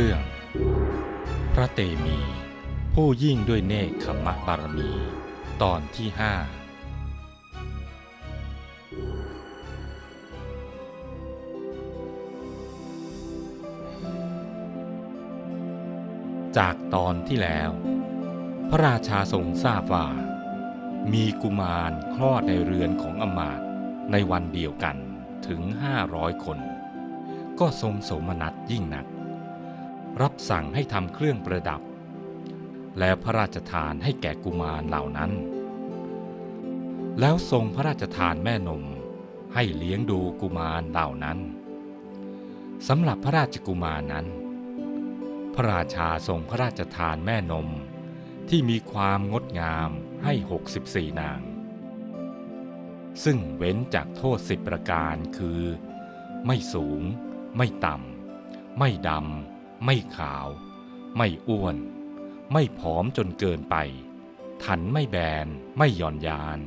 เรื่อง พระเตมี ผู้ยิ่งด้วยเนคขมะบารมี ตอนที่ห้าจากตอนที่แล้ว พระราชาทรงทราบว่า มีกุมารคลอดในเรือนของอมาตย์ในวันเดียวกันถึงห้าร้อยคน ก็ทรงสมนัสยิ่งนัก รับสั่งให้ทำเครื่องประดับ แล้วพระราชทานให้แก่กุมารเหล่านั้น แล้วทรงพระราชทานแม่นมให้เลี้ยงดูกุมารเหล่านั้นสำหรับพระราชกุมารนั้น พระราชาทรงพระราชทานแม่นมที่มีความงดงามให้ 64 นาง ซึ่งเว้นจากโทษสิบประการคือ ไม่สูง ไม่ต่ำ ไม่ดำ ไม่ขาว ไม่อ้วน ไม่ผอมจนเกินไปทันไม่แบน ไม่หย่อนยาน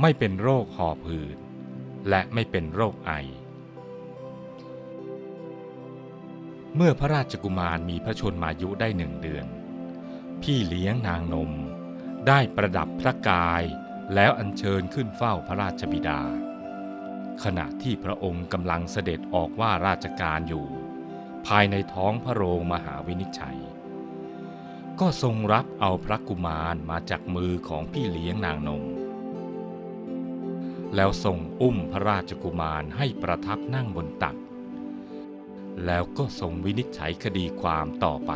ไม่เป็นโรคหอบหืด และไม่เป็นโรคไอ เมื่อพระราชกุมารมีพระชนมายุได้หนึ่งเดือน พี่เลี้ยงนางนม ได้ประดับพระกายแล้วอัญเชิญขึ้นเฝ้าพระราชบิดา ขณะที่พระองค์กำลังเสด็จออกว่าราชการอยู่ ภายในท้องพระโรงมหาวินิจฉัย ก็ทรงรับเอาพระกุมารมาจากมือของพี่เลี้ยงนางนมแล้วทรงอุ้มพระราชกุมารให้ประทับนั่งบนตัก แล้วก็ทรงวินิจฉัยคดีความต่อไป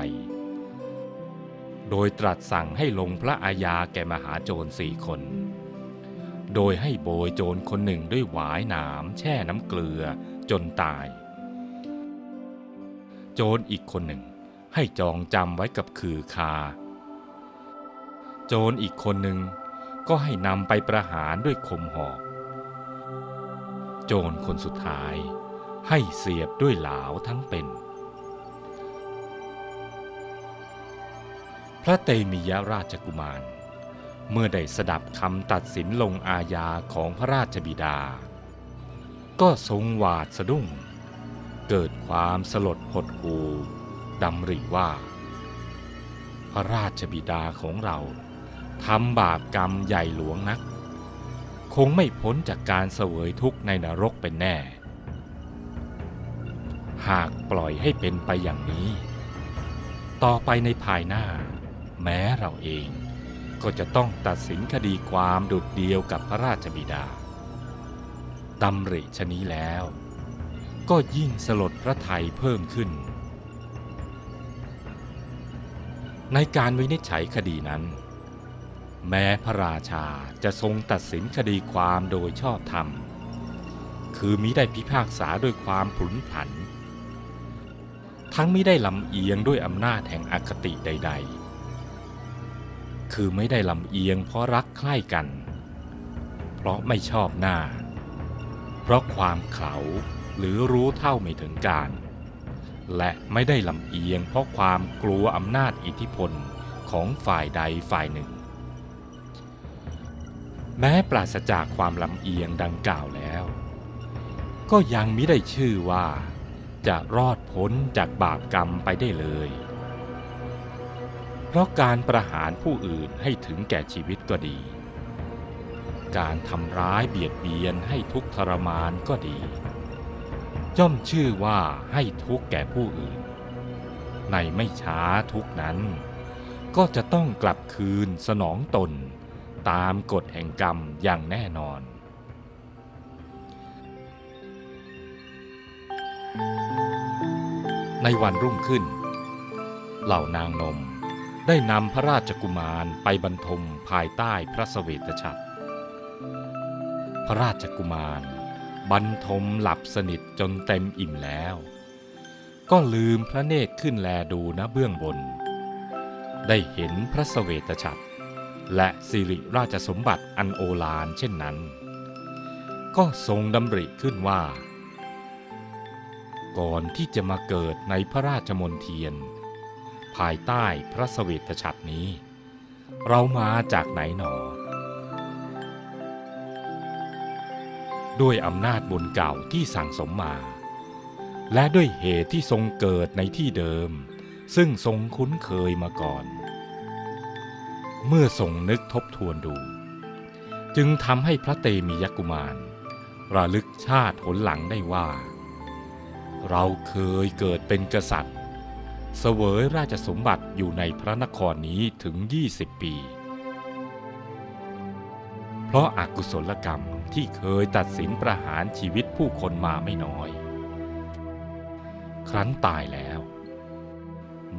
โดยตรัสสั่งให้ลงพระอาญาแก่มหาโจรสี่คน โดยให้โบยโจรคนหนึ่งด้วยหวายหนามแช่น้ำเกลือจนตาย โจรอีกคนหนึ่ง ให้จองจำไว้กับคือคา โจรอีกคนหนึ่งก็ให้นำไปประหารด้วยคมหอก โจรคนสุดท้ายให้เสียบด้วยหลาวทั้งเป็น พระเตมียราชกุมาร เมื่อได้สดับคำตัดสินลงอาญาของพระราชบิดา ก็ทรงหวาดสะดุ้ง เกิดความสลดหดหูดำริว่า พระราชบิดาของเราทำบาปกรรมใหญ่หลวงนัก คงไม่พ้นจากการเสวยทุกข์ในนรกเป็นแน่ หากปล่อยให้เป็นไปอย่างนี้ ต่อไปในภายหน้า แม้เราเองก็จะต้องตัดสินคดีความดุดเดียวกับพระราชบิดาดำริชนี้แล้ว ก็ยิ่งสลดพระไทยเพิ่มขึ้น ในการวินิจฉัยคดีนั้น แม้พระราชาจะทรงตัดสินคดีความโดยชอบธรรม คือมิได้พิพากษาด้วยความผุนผัน ทั้งม่ได้ลำเอียงด้วยอำนาจแห่งอคติใด ๆ คือไม่ได้ลำเอียงเพราะรักใคร่กัน เพราะไม่ชอบหน้า เพราะความเขา หรือรู้เท่าไม่ถึงการ และไม่ได้ลำเอียงเพราะความกลัวอำนาจอิทธิพลของฝ่ายใดฝ่ายหนึ่ง แม้ปราศจากความลำเอียงดังกล่าวแล้ว ก็ยังมิได้ชื่อว่าจะรอดพ้นจากบาปกรรมไปได้เลย เพราะการประหารผู้อื่นให้ถึงแก่ชีวิตก็ดี การทำร้ายเบียดเบียนให้ทุกทรมานก็ดี ย่อมชื่อว่าให้ทุกข์แก่ผู้อื่น ในไม่ช้าทุกนั้น ก็จะต้องกลับคืนสนองตน ตามกฎแห่งกรรมอย่างแน่นอน ในวันรุ่งขึ้น เหล่านางนมได้นำพระราชกุมารไปบรรทมภายใต้พระเสวตฉัตรพระราชกุมาร บรรทมหลับสนิทจนเต็มอิ่มแล้ว ก็ลืมพระเนตรขึ้นแลดูณเบื้องบน ได้เห็นพระเสวตฉัตรและสิริราชสมบัติอันโอฬารเช่นนั้น ก็ทรงดำริขึ้นว่า ก่อนที่จะมาเกิดในพระราชมนเทียน ภายใต้พระเสวตฉัตรนี้ เรามาจากไหนหนอ ด้วยอำนาจบุญเก่าที่สั่งสมมา และด้วยเหตุที่ทรงเกิดในที่เดิม ซึ่งทรงคุ้นเคยมาก่อน เมื่อทรงนึกทบทวนดู จึงทำให้พระเตมียกุมาร ระลึกชาติหนหลังได้ว่า เราเคยเกิดเป็นกษัตริย์ เสวยราชสมบัติอยู่ในพระนครนี้ถึง 20 ปี เพราะอากุศลกรรมที่เคยตัดสินประหารชีวิตผู้คนมาไม่น้อย ครั้นตายแล้ว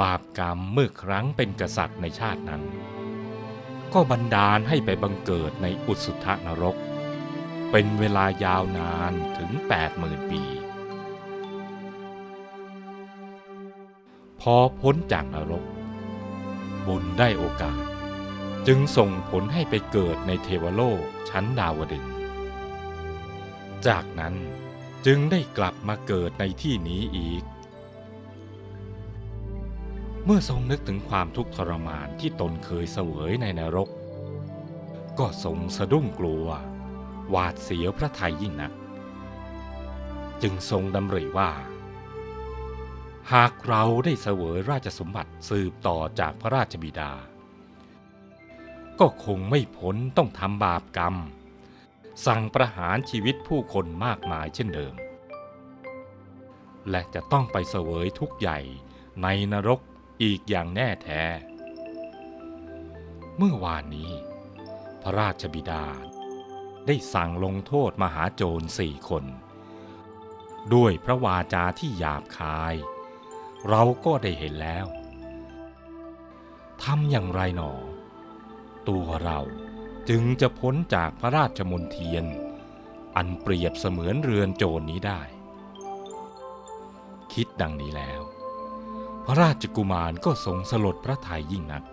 บาปกรรมเมื่อครั้งเป็นกษัตริย์ในชาตินั้น ก็บันดาลให้ไปบังเกิดในอุสุทธนรก เป็นเวลายาวนานถึง 80,000 ปี พอพ้นจากนรก บุญได้โอกาส จึงส่งผลให้ไปเกิดในเทวโลกชั้นดาวดึงจากนั้นจึงได้กลับมาเกิดในที่นี้อีก เมื่อทรงนึกถึงความทุกข์ทรมานที่ตนเคยเสวยในนรก ก็ทรงสะดุ้งกลัว หวาดเสียวพระทัยยิ่งนัก จึงทรงดำริว่า หากเราได้เสวยราชสมบัติสืบต่อจากพระราชบิดา ก็คงไม่พ้นต้องทำบาปกรรม สั่งประหารชีวิตผู้คนมากมายเช่นเดิม และจะต้องไปเสวยทุกข์ใหญ่ในนรกอีกอย่างแน่แท้ เมื่อวานนี้ พระราชบิดาได้สั่งลงโทษมหาโจรสี่คน ด้วยพระวาจาที่หยาบคาย เราก็ได้เห็นแล้วทำอย่างไรหนอ ตัวเราจึงจะพ้นจากพระราชมนเทียน อันเปรียบเสมือนเรือนโจรนี้ได้ คิดดังนี้แล้ว พระราชกุมารก็ทรงสลดพระทัยยิ่งนัก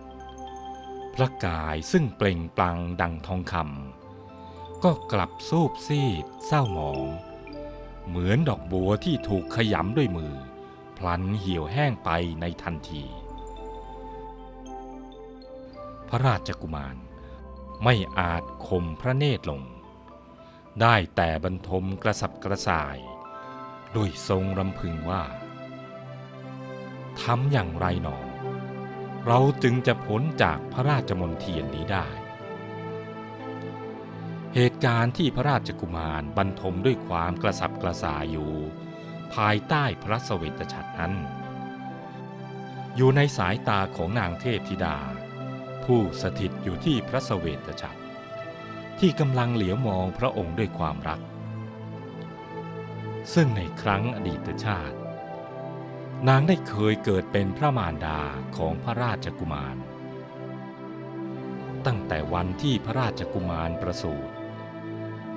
พระกายซึ่งเปล่งปลั่งดังทองคำก็กลับสูบซีดเศร้าหมอง เหมือนดอกบัวที่ถูกขยำด้วยมือ พลันเหี่ยวแห้งไปในทันที ระราชกุมาร ไม่อาจข่มพระเนตรลง ได้แต่บรรทมกระสับกระส่าย ด้วยทรงรำพึงว่าทำอย่างไรหนอ เราจึงจะพ้นจากพระราชมนเทียนนี้ได้ เหตุการณ์ที่พระราชกุมารบรรทมด้วยความกระสับกระส่ายอยู่ ภายใต้พระสเวตฉัตรนั้น อยู่ในสายตาของนางเทพธิดา ผู้สถิตอยู่ที่พระสเวตฉัตรที่กำลังเหลียวมองพระองค์ด้วยความรัก ซึ่งในครั้งอดีตชาติ นางได้เคยเกิดเป็นพระมารดาของพระราชกุมาร ตั้งแต่วันที่พระราชกุมารประสูติ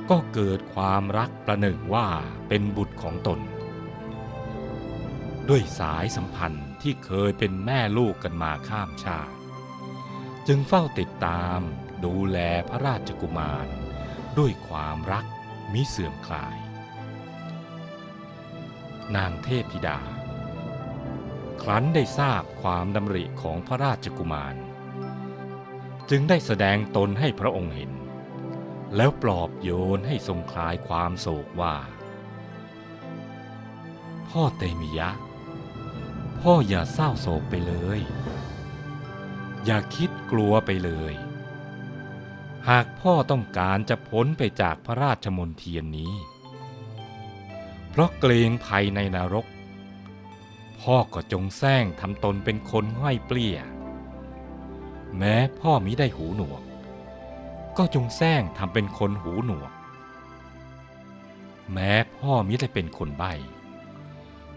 ก็เกิดความรักประหนึ่งว่าเป็นบุตรของตน ด้วยสายสัมพันธ์ที่เคยเป็นแม่ลูกกันมาข้ามชาติ จึงเฝ้าติดตามดูแลพระราชกุมาร ด้วยความรักมิเสื่อมคลาย นางเทพธิดา ครั้นได้ทราบความดำริของพระราชกุมาร จึงได้แสดงตนให้พระองค์เห็น แล้วปลอบโยนให้ทรงคลายความโศกว่า พ่อเตมิยะ พ่ออย่าเศร้าโศกไปเลย อย่าคิดกลัวไปเลย หากพ่อต้องการจะพ้นไปจากพระราชมนเทียนนี้ เพราะเกรงภัยในนรก พ่อก็จงแซงทำตนเป็นคนห้อยเปลี่ย แม้พ่อมิได้หูหนวก ก็จงแซงทำเป็นคนหูหนวก แม้พ่อมิได้เป็นคนใบ้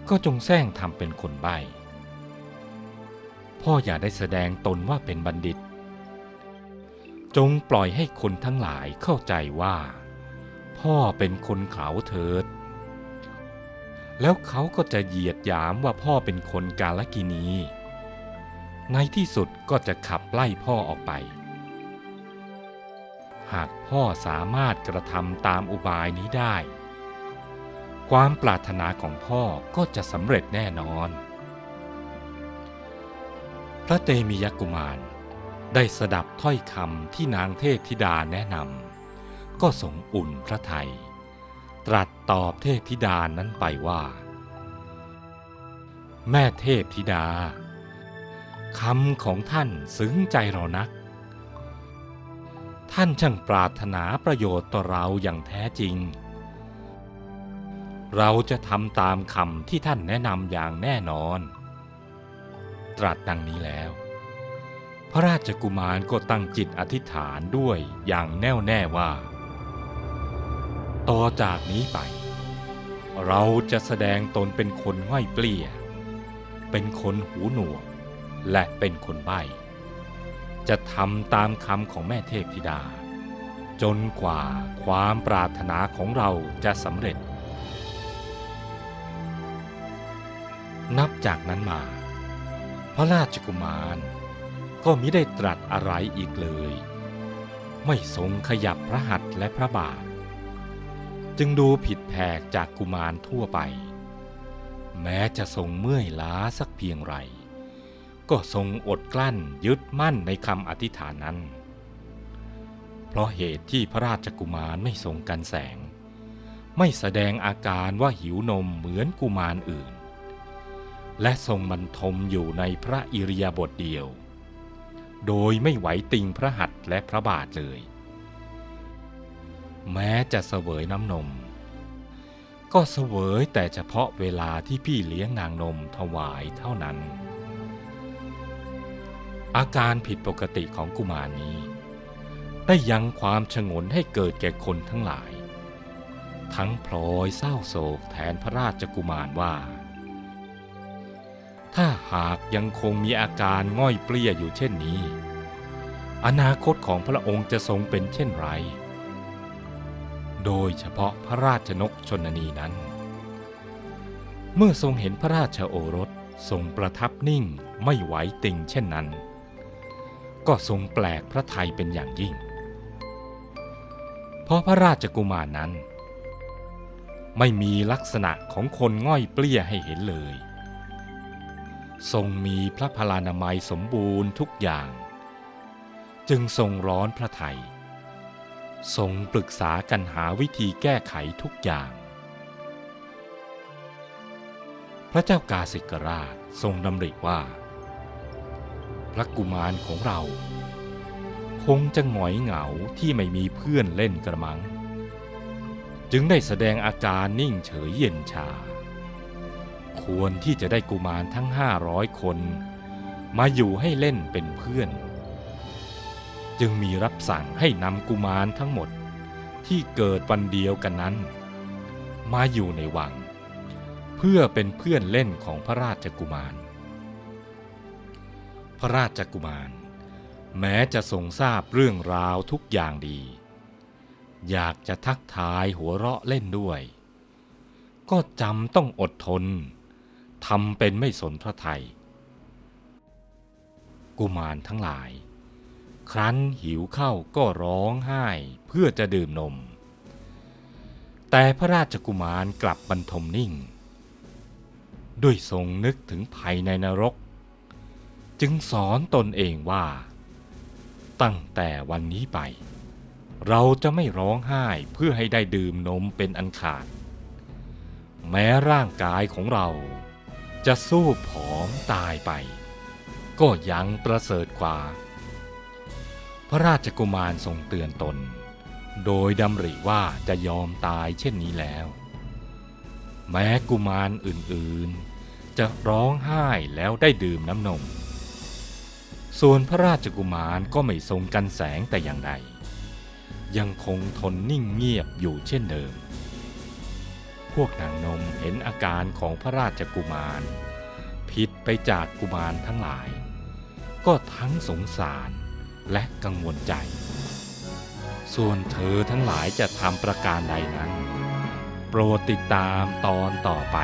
ก็จงแซงทำเป็นคนใบ้ พ่ออย่าได้แสดงตนว่าเป็นบัณฑิต จงปล่อยให้คนทั้งหลายเข้าใจว่า พ่อเป็นคนเขาเถิด แล้วเขาก็จะเหยียดหยามว่าพ่อเป็นคนกาลกินี ในที่สุดก็จะขับไล่พ่อออกไป หากพ่อสามารถกระทำตามอุบายนี้ได้ ความปรารถนาของพ่อก็จะสำเร็จแน่นอน ระเตมียกุมาร ได้สดับถ้อยคำที่นางเทพธิดาแนะนำก็ทรงอุ่นพระไทย ตรัสตอบเทพธิดานั้นไปว่า แม่เทพธิดาคำของท่านซึ้งใจเรานัก ท่านช่างปรารถนาประโยชน์ต่อเราอย่างแท้จริง เราจะทำตามคำที่ท่านแนะนำอย่างแน่นอน ตรัสดังนี้แล้ว พระราชกุมารก็ตั้งจิตอธิษฐานด้วยอย่างแน่วแน่ว่า ต่อจากนี้ไป เราจะแสดงตนเป็นคนห้อยเปลี่ย เป็นคนหูหนวก และเป็นคนใบ้จะทำตามคำของแม่เทพธิดา จนกว่าความปรารถนาของเราจะสำเร็จ นับจากนั้นมา พระราชกุมาร ก็มิได้ตรัสอะไรอีกเลย ไม่ทรงขยับพระหัตถ์และพระบาท จึงดูผิดแผกจากกุมารทั่วไป แม้จะทรงเมื่อยล้าสักเพียงไร ก็ทรงอดกลั้นยึดมั่นในคำอธิษฐานนั้น เพราะเหตุที่พระราชกุมารไม่ทรงกันแสง ไม่แสดงอาการว่าหิวนมเหมือนกุมารอื่น และทรงบรรทมอยู่ในพระอิริยาบถเดียว โดยไม่ไหวติงพระหัตถ์และพระบาทเลย แม้จะเสวยน้ำนม ก็เสวยแต่เฉพาะเวลาที่พี่เลี้ยงนางนมถวายเท่านั้น อาการผิดปกติของกุมารนี้ ได้ยังความชงนให้เกิดแก่คนทั้งหลาย ทั้งพลอยเศร้าโศกแทนพระราชกุมารว่า ถ้าหากยังคงมีอาการง่อยเปลี้ยอยู่เช่นนี้ อนาคตของพระองค์จะทรงเป็นเช่นไร โดยเฉพาะพระราชนกชนนีนั้น เมื่อทรงเห็นพระราชโอรสทรงประทับนิ่งไม่ไหวติงเช่นนั้น ก็ทรงแปลกพระไทยเป็นอย่างยิ่ง เพราะพระราชกุมารนั้น ไม่มีลักษณะของคนง่อยเปลี้ยให้เห็นเลย ทรงมีพระพลานามัยสมบูรณ์ทุกอย่าง จึงทรงร้อนพระไทย ทรงปรึกษากันหาวิธีแก้ไขทุกอย่าง พระเจ้ากาสิกราชทรงดำริว่า พระกุมารของเรา คงจะหงอยเหงาที่ไม่มีเพื่อนเล่นกระมัง จึงได้แสดงอาการนิ่งเฉยเย็นชา ควรที่จะได้กุมารทั้งห้าร้อยคน มาอยู่ให้เล่นเป็นเพื่อน จึงมีรับสั่งให้นำกุมารทั้งหมดที่เกิดวันเดียวกันนั้น มาอยู่ในวัง เพื่อเป็นเพื่อนเล่นของพระราชกุมาร พระราชกุมาร แม้จะทรงทราบเรื่องราวทุกอย่างดี อยากจะทักทายหัวเราะเล่นด้วย ก็จำต้องอดทน ทำเป็นไม่สนพระไทย กุมารทั้งหลาย ครั้นหิวเข้าก็ร้องไห้เพื่อจะดื่มนม แต่พระราชกุมารกลับบรรทมนิ่ง ด้วยทรงนึกถึงภัยในนรก จึงสอนตนเองว่า ตั้งแต่วันนี้ไป เราจะไม่ร้องไห้เพื่อให้ได้ดื่มนมเป็นอันขาดแม้ร่างกายของเรา จะสู้ผอมตายไป ก็ยังประเสริฐกว่า พระราชกุมารทรงเตือนตน โดยดำริว่าจะยอมตายเช่นนี้แล้ว แม้กุมารอื่นๆ จะร้องไห้แล้วได้ดื่มน้ำนม ส่วนพระราชกุมารก็ไม่ทรงกันแสงแต่อย่างใดยังคงทนนิ่งเงียบอยู่เช่นเดิม พวกนางนมเห็นอาการของพระราชกุมาร ผิดไปจากกุมารทั้งหลาย ก็ทั้งสงสารและกังวลใจ ส่วนเธอทั้งหลายจะทำประการใดนั้น โปรดติดตามตอนต่อไป